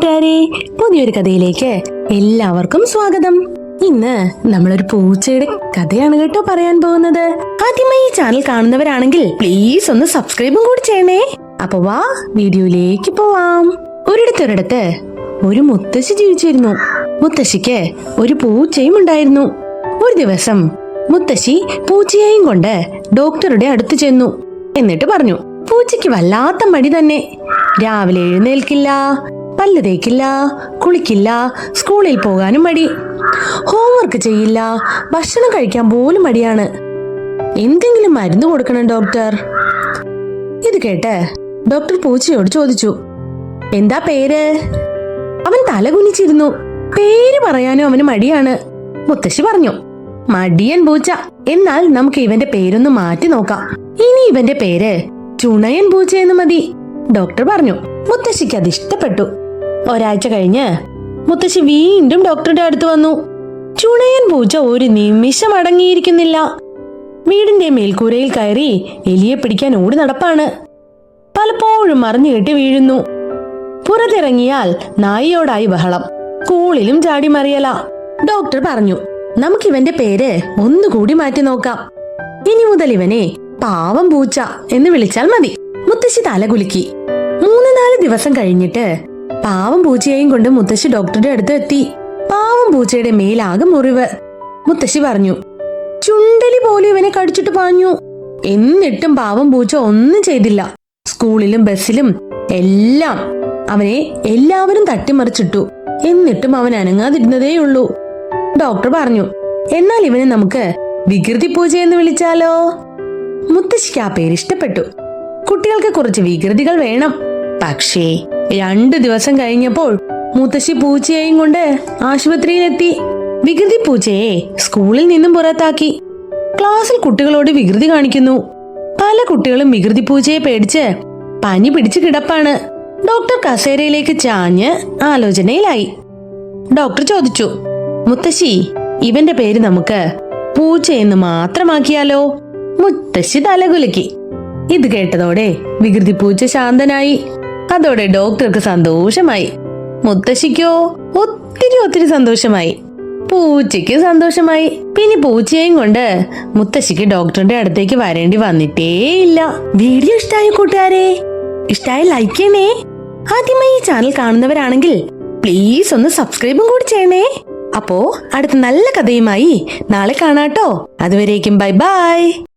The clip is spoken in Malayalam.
കൂട്ടുകാരെ പുതിയൊരു കഥയിലേക്ക് എല്ലാവർക്കും സ്വാഗതം. ഇന്ന് നമ്മളൊരു പൂച്ചയുടെ കഥയാണ് കേട്ടോ പറയാൻ പോകുന്നത്. ആദ്യമായി ഈ ചാനൽ കാണുന്നവരാണെങ്കിൽ പ്ലീസ് ഒന്ന് സബ്സ്ക്രൈബും കൂടി ചെയ്യണേ. അപ്പൊ വാ വീഡിയോയിലേക്ക് പോവാം. ഒരിടത്തൊരിടത്ത് ഒരു മുത്തശ്ശി ജീവിച്ചിരുന്നു. മുത്തശ്ശിക്ക് ഒരു പൂച്ചയും ഉണ്ടായിരുന്നു. ഒരു ദിവസം മുത്തശ്ശി പൂച്ചയെയും കൊണ്ട് ഡോക്ടറുടെ അടുത്ത് ചെന്നു. എന്നിട്ട് പറഞ്ഞു പൂച്ചയ്ക്ക് വല്ലാത്ത മടി തന്നെ. രാവിലെ എഴുന്നേൽക്കില്ല. പല്ല് തേക്കില്ല കുളിക്കില്ല സ്കൂളിൽ പോകാനും മടി. ഹോംവർക്ക് ചെയ്യില്ല ഭക്ഷണം കഴിക്കാൻ പോലും മടിയാണ്. എന്തെങ്കിലും മരുന്ന് കൊടുക്കണം ഡോക്ടർ ഇത് കേട്ട് ഡോക്ടർ പൂച്ചയോട് ചോദിച്ചു എന്താ പേര്? അവൻ തലകുനിച്ചിരുന്നു പേര് പറയാനും അവന് മടിയാണ്. മുത്തശ്ശി പറഞ്ഞു മടിയൻ പൂച്ച. എന്നാൽ നമുക്ക് ഇവന്റെ പേരൊന്ന് മാറ്റി നോക്കാം. ഇനി ഇവന്റെ പേര് ചുണയൻ പൂച്ച എന്ന് മതി. ഡോക്ടർ പറഞ്ഞു മുത്തശ്ശിക്ക് അത് ഇഷ്ടപ്പെട്ടു. ഒരാഴ്ച കഴിഞ്ഞ് മുത്തശ്ശി വീണ്ടും ഡോക്ടറുടെ അടുത്ത് വന്നു. ചുണയൻ പൂച്ച ഒരു നിമിഷം അടങ്ങിയിരിക്കുന്നില്ല. വീടിന്റെ മേൽക്കൂരയിൽ കയറി എലിയെ പിടിക്കാൻ ഓടി നടപ്പാണ്. പലപ്പോഴും മറിഞ്ഞു കെട്ടി വീഴുന്നു. പുറത്തിറങ്ങിയാൽ നായിയോടായി ബഹളം. കൂളിലും ചാടി മറിയല. ഡോക്ടർ പറഞ്ഞു നമുക്ക് ഇവന്റെ പേര് ഒന്നുകൂടി മാറ്റി നോക്കാം. ഇനി മുതൽ ഇവനെ പാവം പൂച്ച എന്ന് വിളിച്ചാൽ മതി. മുത്തശ്ശി തലകുലുക്കി മൂന്ന് നാല് ദിവസം കഴിഞ്ഞിട്ട് പാവം പൂച്ചയെയും കൊണ്ട് മുത്തശ്ശി ഡോക്ടറുടെ അടുത്ത് എത്തി. പാവം പൂച്ചയുടെ മേലാകെ മുറിവ്. മുത്തശ്ശി പറഞ്ഞു ചുണ്ടലി പോലെ ഇവനെ കടിച്ചിട്ട് പാഞ്ഞു. എന്നിട്ടും പാവം പൂച്ച ഒന്നും ചെയ്തില്ല. സ്കൂളിലും ബസ്സിലും എല്ലാം അവനെ എല്ലാവരും തട്ടിമറിച്ചിട്ടു. എന്നിട്ടും അവൻ അനങ്ങാതിരുന്നതേയുള്ളൂ. ഡോക്ടർ പറഞ്ഞു എന്നാൽ ഇവനെ നമുക്ക് വികൃതി പൂജ എന്ന് വിളിച്ചാലോ? മുത്തശ്ശിക്ക് ആ പേര് ഇഷ്ടപ്പെട്ടു. കുട്ടികൾക്ക് കുറച്ച് വികൃതികൾ വേണം. പക്ഷേ രണ്ടു ദിവസം കഴിഞ്ഞപ്പോൾ മുത്തശ്ശി പൂച്ചയെയും കൊണ്ട് ആശുപത്രിയിലെത്തി. വികൃതി പൂച്ചയെ സ്കൂളിൽ നിന്നും പുറത്താക്കി. ക്ലാസ്സിൽ കുട്ടികളോട് വികൃതി കാണിക്കുന്നു. പല കുട്ടികളും വികൃതി പൂച്ചയെ പേടിച്ച് പനി പിടിച്ച് കിടപ്പാണ്. ഡോക്ടർ കസേരയിലേക്ക് ചാഞ്ഞ് ആലോചനയിലായി. ഡോക്ടർ ചോദിച്ചു മുത്തശ്ശി ഇവന്റെ പേര് നമുക്ക് പൂച്ച എന്ന് മാത്രമാക്കിയാലോ? മുത്തശ്ശി തലകുലുക്കി. ഇത് കേട്ടതോടെ വികൃതി പൂച്ച ശാന്തനായി. അതോടെ ഡോക്ടർക്ക് സന്തോഷമായി. മുത്തശ്ശിക്കോ ഒത്തിരി ഒത്തിരി സന്തോഷമായി. പൂച്ചയ്ക്ക് സന്തോഷമായി. പിന്നെ പൂച്ചയും കൊണ്ട് മുത്തശ്ശിക്ക് ഡോക്ടറിന്റെ അടുത്തേക്ക് വരേണ്ടി വന്നിട്ടേയില്ല. വീഡിയോ ഇഷ്ടമായ കൂട്ടുകാരെ ഇഷ്ടായി ലൈക്ക് ചെയ്യണേ. ആദ്യമായി ഈ ചാനൽ കാണുന്നവരാണെങ്കിൽ പ്ലീസ് ഒന്ന് സബ്സ്ക്രൈബും കൂടി ചെയ്യണേ. അപ്പോ അടുത്ത നല്ല കഥയുമായി നാളെ കാണാട്ടോ. അതുവരേക്കും ബൈ ബൈ